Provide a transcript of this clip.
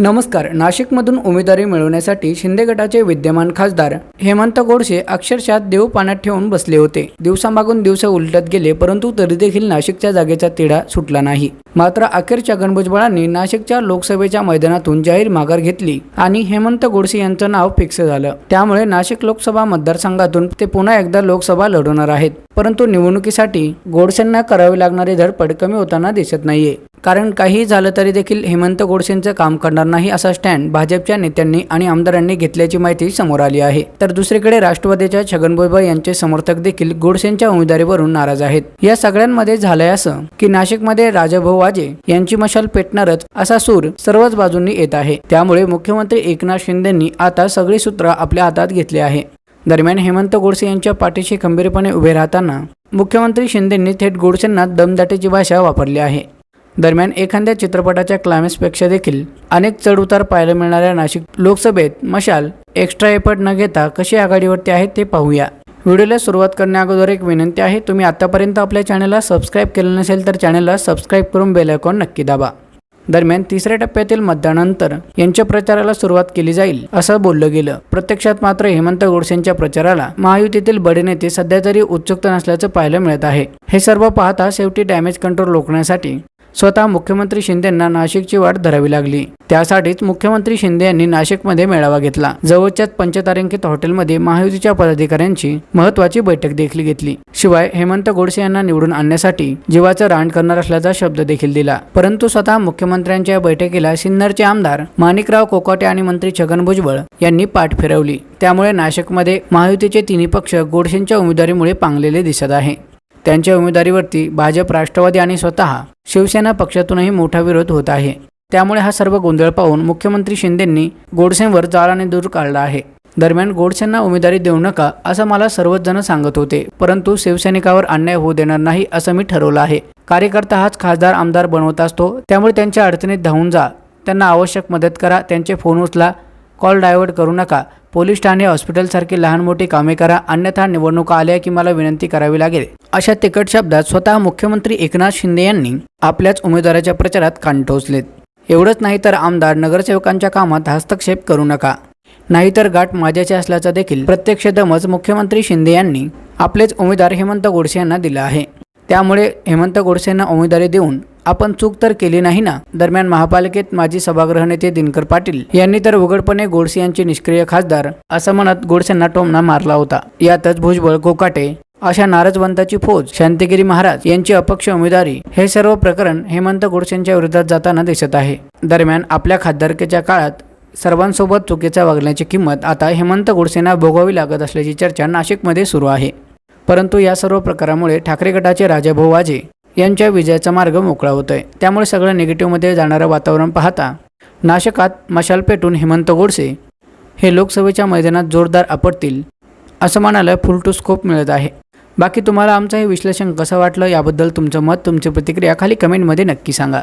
नमस्कार. नाशिकमधून उमेदवारी मिळवण्यासाठी शिंदे गटाचे विद्यमान खासदार हेमंत गोडसे अक्षरशः देव पाण्यात ठेवून बसले होते. दिवसामागून दिवस उलटत गेले परंतु तरी देखील नाशिकच्या जागेचा तिढा सुटला नाही. मात्र अखेर गणभुजबळांनी नाशिकच्या लोकसभेच्या मैदानातून जाहीर माघार घेतली आणि हेमंत गोडसे यांचं नाव फिक्स झालं. त्यामुळे नाशिक लोकसभा मतदारसंघातून ते पुन्हा एकदा लोकसभा लढवणार आहेत. परंतु निवडणुकीसाठी गोडसेंना करावी लागणारी धडपड कमी होताना दिसत नाहीये. कारण काही झालं तरी देखील हेमंत गोडसेंचं काम करणार नाही असा स्टँड भाजपच्या नेत्यांनी आणि आमदारांनी घेतल्याची माहिती समोर आली आहे. तर दुसरीकडे राष्ट्रवादीच्या छगन भुजबळ यांचे समर्थक देखील गोडसेंच्या उमेदवारीवरून नाराज आहेत. या सगळ्यांमध्ये झालंय असं की नाशिकमध्ये राजाभाऊ वाजे यांची मशाल पेटणारच असा सूर सर्वच बाजूंनी येत आहे. त्यामुळे मुख्यमंत्री एकनाथ शिंदेंनी आता सगळी सूत्र आपल्या हातात घेतली आहे. दरम्यान हेमंत गोडसे यांच्या पाठीशी खंबीरपणे उभे राहताना मुख्यमंत्री शिंदेंनी थेट गोडसेंना दमदाटीची भाषा वापरली आहे. दरम्यान एखाद्या चित्रपटाच्या क्लायमॅक्सपेक्षा देखील अनेक चढउतार पाहायला मिळणाऱ्या नाशिक लोकसभेत मशाल एक्स्ट्रा एफर्ट न घेता कशी आघाडीवरती आहे ते पाहूया. व्हिडिओला सुरुवात करण्याअगोदर एक विनंती आहे तुम्ही आतापर्यंत आपल्या चॅनलला सबस्क्राईब केलं नसेल तर चॅनलला सबस्क्राईब करून बेल आयकॉन नक्की दाबा. दरम्यान तिसऱ्या टप्प्यातील मतदानानंतर यांच्या प्रचाराला सुरुवात केली जाईल असं बोललं गेलं. प्रत्यक्षात मात्र हेमंत गोडसेंच्या प्रचाराला महायुतीतील बडे नेते सध्या तरी उत्सुक नसल्याचं पाहायला मिळत आहे. हे सर्व पाहता शेवटी डॅमेज कंट्रोल रोखण्यासाठी स्वतः मुख्यमंत्री शिंदेंना नाशिकची वाट धरावी लागली. त्यासाठीच मुख्यमंत्री शिंदे यांनी नाशिकमध्ये मेळावा घेतला. जवळच्याच पंचतारांकित हॉटेलमध्ये महायुतीच्या पदाधिकाऱ्यांची महत्वाची बैठक देखील घेतली. शिवाय हेमंत गोडसे यांना निवडून आणण्यासाठी जीवाचं रान करणार असल्याचा शब्द देखील दिला. परंतु स्वतः मुख्यमंत्र्यांच्या या बैठकीला सिन्नरचे आमदार माणिकराव कोकाटे आणि मंत्री छगन भुजबळ यांनी पाठ फिरवली. त्यामुळे नाशिकमध्ये महायुतीचे तिन्ही पक्ष गोडसेंच्या उमेदवारीमुळे पांगलेले दिसत आहे. त्यांच्या उमेदवारीवरती भाजप राष्ट्रवादी आणि स्वतः शिवसेना पक्षातूनही मोठा विरोध होत आहे. त्यामुळे हा सर्व गोंधळ पाहून मुख्यमंत्री शिंदेंनी गोडसेंवर जाळाने दूर काढला आहे. दरम्यान गोडसेंना उमेदवारी देऊ नका असं मला सर्वच जण सांगत होते परंतु शिवसैनिकावर अन्याय होऊ देणार नाही असं मी ठरवलं आहे. कार्यकर्ता हाच खासदार आमदार बनवत असतो त्यामुळे त्यांच्या अडचणीत धावून जा. त्यांना आवश्यक मदत करा त्यांचे फोन उचला कॉल डायव्हर्ट करू नका. पोलीस ठाणे हॉस्पिटलसारखी लहान मोठी कामे करा. अन्यथा निवडणुका आल्या की मला विनंती करावी लागेल. अशा तिकट शब्दात स्वतः मुख्यमंत्री एकनाथ शिंदे यांनी आपल्याच उमेदवाराच्या प्रचारात कान टोचलेत एवढंच नाही तर आमदार नगरसेवकांच्या कामात हस्तक्षेप करू नका. नाहीतर गाठ माझ्याचे असल्याचा देखील प्रत्यक्ष दमच मुख्यमंत्री शिंदे यांनी आपलेच उमेदवार हेमंत गोडसे यांना दिला आहे. त्यामुळे हेमंत गोडसेंना उमेदवारी देऊन आपण चूक तर केली नाही ना? दरम्यान महापालिकेत माजी सभागृह नेते दिनकर पाटील यांनी तर उघडपणे गोडसे यांचे निष्क्रिय खासदार असं म्हणत गोडसेंना टोमणा मारला होता. यातच भुजबळ कोकाटे अशा नारजवंताची फौज शांतिगिरी महाराज यांची अपक्ष उमेदवारी हे सर्व प्रकरण हेमंत गोडसेंच्या विरोधात जाताना दिसत आहे. दरम्यान आपल्या खासदारकीच्या काळात सर्वांसोबत चुकीचा वागण्याची किंमत आता हेमंत गोडसेंना भोगावी लागत असल्याची चर्चा नाशिकमध्ये सुरू आहे. परंतु या सर्व प्रकारामुळे ठाकरे गटाचे राजाभाऊ वाजे यांच्या विजयाचा मार्ग मोकळा होतो आहे त्यामुळे सगळं निगेटिव्हमध्ये जाणारं वातावरण पाहता नाशकात मशाल पेटून हेमंत गोडसे हे लोकसभेच्या मैदानात जोरदार आपटतील असं म्हणायला फुलटू स्कोप मिळत आहे. बाकी तुम्हाला आमचं हे विश्लेषण कसं वाटलं याबद्दल तुमचं मत तुमची प्रतिक्रिया खाली कमेंटमध्ये नक्की सांगा.